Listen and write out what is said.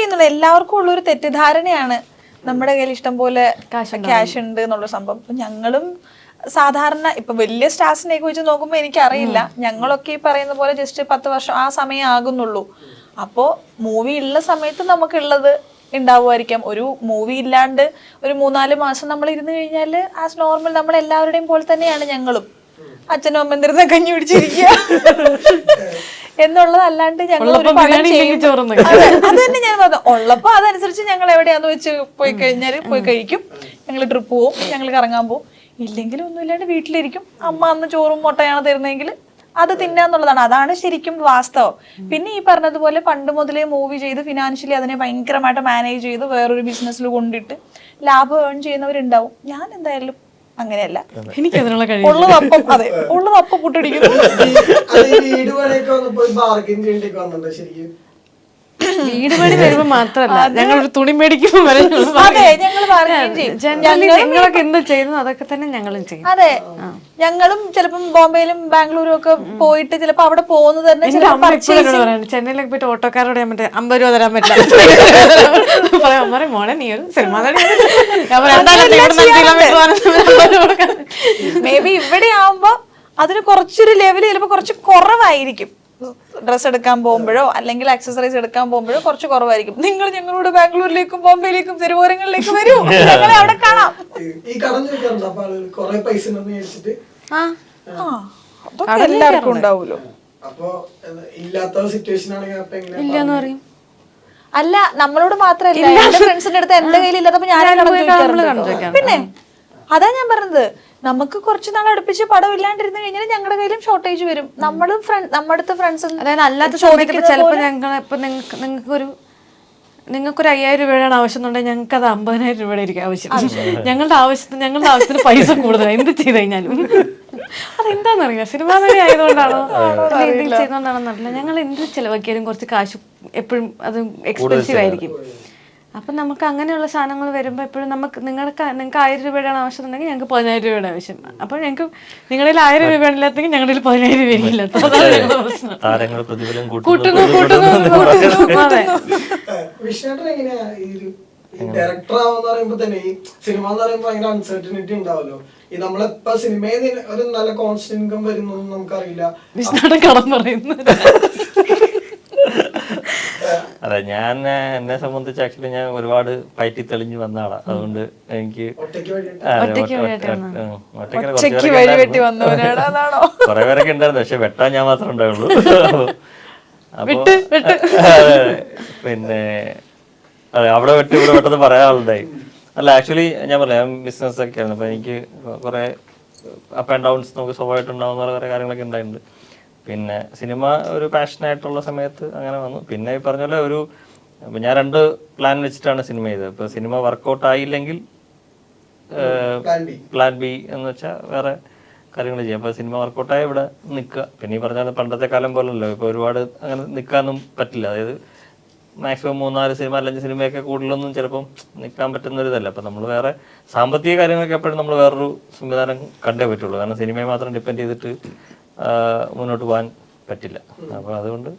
ചെയ്യുന്നുള്ളൂ എല്ലാവർക്കും ഉള്ളൊരു തെറ്റിദ്ധാരണയാണ്. നമ്മുടെ കയ്യിൽ ഇഷ്ടം പോലെ ക്യാഷ് ഉണ്ട് എന്നുള്ള സംഭവം. അപ്പൊ ഞങ്ങളും സാധാരണ ഇപ്പൊ വലിയ സ്റ്റാർസിനെ വെച്ച് നോക്കുമ്പോൾ എനിക്കറിയില്ല. ഞങ്ങളൊക്കെ ഈ പറയുന്ന പോലെ ജസ്റ്റ് പത്ത് വർഷം ആ സമയം ആകുന്നുള്ളൂ. അപ്പോ മൂവി ഉള്ള സമയത്ത് നമുക്കുള്ളത് ഉണ്ടാവുമായിരിക്കാം ഒരു മൂവി ഇല്ലാണ്ട് ഒരു മൂന്നാൽ മാസം നമ്മൾ ഇരുന്ന് കഴിഞ്ഞാൽ ആസ് നോർമൽ നമ്മൾ എല്ലാവരുടെയും പോലെ തന്നെയാണ് ഞങ്ങളും. അച്ഛനും അമ്മ എന്തിരുന്ന കഞ്ഞി പിടിച്ചിരിക്കുക എന്നുള്ളതല്ലാണ്ട് ഞങ്ങൾ ഒരു ചെയ്യും. അത് തന്നെ ഞാൻ പറഞ്ഞു. ഉള്ളപ്പോ അതനുസരിച്ച് ഞങ്ങൾ എവിടെയാന്ന് വെച്ച് പോയി കഴിഞ്ഞാൽ പോയി കഴിക്കും. ഞങ്ങൾ ട്രിപ്പ് പോവും ഞങ്ങൾ കറങ്ങാൻ പോവും. ഇല്ലെങ്കിലും ഒന്നുമില്ലാണ്ട് വീട്ടിലിരിക്കും. അമ്മ അന്ന് ചോറും മുട്ടയാണ് തരുന്നതെങ്കിൽ അത് തിന്നാന്നുള്ളതാണ് അതാണ് ശരിക്കും വാസ്തവം. പിന്നെ ഈ പറഞ്ഞതുപോലെ പണ്ട് മുതലേ മൂവി ചെയ്ത് ഫിനാൻഷ്യലി അതിനെ ഭയങ്കരമായിട്ട് മാനേജ് ചെയ്ത് വേറൊരു ബിസിനസ്സിൽ കൊണ്ടിട്ട് ലാഭം ഏൺ ചെയ്യുന്നവരുണ്ടാവും. ഞാൻ എന്തായാലും അങ്ങനെയല്ല. എനിക്ക് അതിനുള്ള കഴിവ് ഉള്ളതപ്പം അതെ. ഉള്ളതപ്പം പുട്ടടിക്കുന്നു അത് വീട് പണി വരുമ്പോ മാത്രല്ല ഞങ്ങൾ ഒരു തുണി മേടിക്കുമ്പോ വരെ ഞങ്ങൾ അതെ ഞങ്ങൾ ബാർഗൈൻ ചെയ്യും. ജനറലി നിങ്ങളൊക്കെ എന്ത് ചെയ്യുന്നു അതൊക്കെ തന്നെ ഞങ്ങളും ചെയ്യും. അതെ ഞങ്ങളും ചിലപ്പം ബോംബെയിലും ബാംഗ്ലൂരും ഒക്കെ പോയിട്ട് ചിലപ്പോ അവിടെ പോകുന്നത് തന്നെ ചെന്നൈയിലൊക്കെ പോയിട്ട് ഓട്ടോക്കാരോട് ഞാൻ മറ്റേ അമ്പത് രൂപ തരാൻ പറ്റില്ല. മോനെ നീ ഒരു സിനിമ മേ ബി ഇവിടെ ആവുമ്പോ അതിന് കുറച്ചൊരു ലെവൽ ചിലപ്പോ കുറച്ച് കുറവായിരിക്കും. ഡ്രസ് എടുക്കാൻ പോകുമ്പോഴോ അല്ലെങ്കിൽ അക്സസറീസ് എടുക്കാൻ പോകുമ്പോഴോ കുറച്ച് കുറവായിരിക്കും. നിങ്ങൾ ഞങ്ങളോട് ബാംഗ്ലൂരിലേക്കും ബോംബെയിലേക്കും തിരുവോരങ്ങളിലേക്കും വരൂ. ഞങ്ങളെ അവിടെ കാണാം. ഈ- ഈ കടം ചോദിക്കാറുണ്ട്? അപ്പൊ ആളുകൾ കൊറേ പൈസ ആ. ആ എല്ലാവർക്കും ഉണ്ടാവുമല്ലോ. ഇല്ലാന്ന് പറയും. അല്ല നമ്മളോട് മാത്രല്ല എന്റെ ഫ്രണ്ട്സിന്റെ അടുത്ത് എന്റെ കയ്യിൽ ഇല്ലാത്തപ്പോ ഞാൻ. പിന്നെ അതാ ഞാൻ പറഞ്ഞത്. നമുക്ക് കുറച്ച് നാൾ അടുപ്പിച്ച് പടം ഇല്ലാണ്ടിരുന്ന് കഴിഞ്ഞാൽ ഞങ്ങളുടെ കയ്യിലും ഷോർട്ടേജ് വരും. നമ്മളും ഫ്രണ്ട് നമ്മുടെ അടുത്ത ഫ്രണ്ട്സ് അതായത് അല്ലാത്ത ചോദിക്കുമ്പോൾ ചിലപ്പോൾ ഞങ്ങൾ ഇപ്പൊ നിങ്ങൾക്ക് നിങ്ങൾക്കൊരു നിങ്ങൾക്കൊരു അയ്യായിരം രൂപയാണ് ആവശ്യം എന്നുണ്ടെങ്കിൽ ഞങ്ങൾക്ക് അത് അമ്പതിനായിരം രൂപയുടെ ആയിരിക്കും ആവശ്യം. ഞങ്ങളുടെ ആവശ്യത്തിന് ഞങ്ങളുടെ ആവശ്യത്തിന് പൈസ കൂടുതലാണ് എന്ത് ചെയ്ത് കഴിഞ്ഞാലും അതെന്താണെന്നറിയില്ല. സിനിമാ നടി ആയതുകൊണ്ടാണോ? എന്തെങ്കിലും ചെയ്തുകൊണ്ടാണെന്നറിയില്ല ഞങ്ങൾ എന്ത് ചിലവാക്കിയാലും കുറച്ച് കാശ് എപ്പോഴും അത് എക്സ്പെൻസീവ് ആയിരിക്കും. അപ്പം നമുക്ക് അങ്ങനെയുള്ള സാധനങ്ങൾ വരുമ്പോൾ എപ്പോഴും നമുക്ക് നിങ്ങൾക്ക് നിങ്ങൾക്ക് ആയിരം രൂപയുടെ ആവശ്യം ഉണ്ടെങ്കിൽ ഞങ്ങൾക്ക് പതിനായിരം രൂപയുടെ ആവശ്യം. അപ്പോൾ ഞങ്ങൾക്ക് നിങ്ങളിൽ ആയിരം രൂപയാണ് ഇല്ലാത്തെങ്കിൽ ഞങ്ങളുടെ പതിനായിരം രൂപ ഇല്ല. കൂട്ടുന്നു. കൂട്ടുന്നു കൂട്ടുന്നു ഡയറക്ടർ ആവാന്ന് പറയുമ്പോ തന്നെ ഈ സിനിമ എന്ന് പറയുമ്പോ ഭയങ്കര അൺസർട്ടനിറ്റി ഉണ്ടാവല്ലോ. ഈ നമ്മളിപ്പോ സിനിമയിൽ നിന്ന് ഒരു നല്ല കോൺസ്റ്റന്റ് ഇൻകം വരുന്നു കടം പറയുന്നു. അതെ ഞാൻ എന്നെ സംബന്ധിച്ച് ആക്ച്വലി ഞാൻ ഒരുപാട് പയറ്റി തെളിഞ്ഞു വന്ന ആളാണ് അതുകൊണ്ട് എനിക്ക് കൊറേ പേരൊക്കെ ഉണ്ടായിരുന്നു. പക്ഷെ വെട്ടാൻ ഞാൻ മാത്രമേ ഉണ്ടാവുള്ളൂ അപ്പൊ പിന്നെ അതെ അവിടെ വെട്ടി ഇവിടെ വെട്ടെന്ന് പറയാനുണ്ടായി അല്ല ആക്ച്വലി ഞാൻ പറയാം ബിസിനസ് ഒക്കെ ആയിരുന്നു അപ്പൊ എനിക്ക് കുറെ അപ്പ് ആൻഡ് ഡൗൺസ് നമുക്ക് സ്വാഭാവികമായിട്ട് ഉണ്ടാവുന്ന കുറെ കാര്യങ്ങളൊക്കെ ഉണ്ടായിട്ടുണ്ട്. പിന്നെ സിനിമ ഒരു പാഷനായിട്ടുള്ള സമയത്ത് അങ്ങനെ വന്നു. പിന്നെ ഈ പറഞ്ഞ പോലെ ഒരു ഞാൻ രണ്ട് പ്ലാൻ വെച്ചിട്ടാണ് സിനിമ ചെയ്തത്. ഇപ്പൊ സിനിമ വർക്കൗട്ട് ആയില്ലെങ്കിൽ പ്ലാൻ ബി എന്ന് വെച്ചാൽ വേറെ കാര്യങ്ങൾ ചെയ്യാം. അപ്പോൾ സിനിമ വർക്കൗട്ടായ ഇവിടെ നിൽക്കുക. പിന്നെ ഈ പറഞ്ഞാൽ പണ്ടത്തെ കാലം പോലല്ലോ. ഇപ്പോൾ ഒരുപാട് അങ്ങനെ നിൽക്കാനൊന്നും പറ്റില്ല. അതായത് മാക്സിമം മൂന്നാൽ സിനിമ അല്ലെങ്കിൽ സിനിമയൊക്കെ കൂടുതലൊന്നും ചിലപ്പം നിൽക്കാൻ പറ്റുന്ന ഒരു ഇതല്ല അപ്പം നമ്മൾ വേറെ സാമ്പത്തിക കാര്യങ്ങളൊക്കെ എപ്പോഴും നമ്മൾ വേറൊരു സംവിധാനം കണ്ടേ പറ്റുള്ളൂ. കാരണം സിനിമയെ മാത്രം ഡിപ്പെൻഡ് ചെയ്തിട്ട് മുന്നോട്ട് പോകാൻ പറ്റില്ല. അപ്പോൾ അതുകൊണ്ട്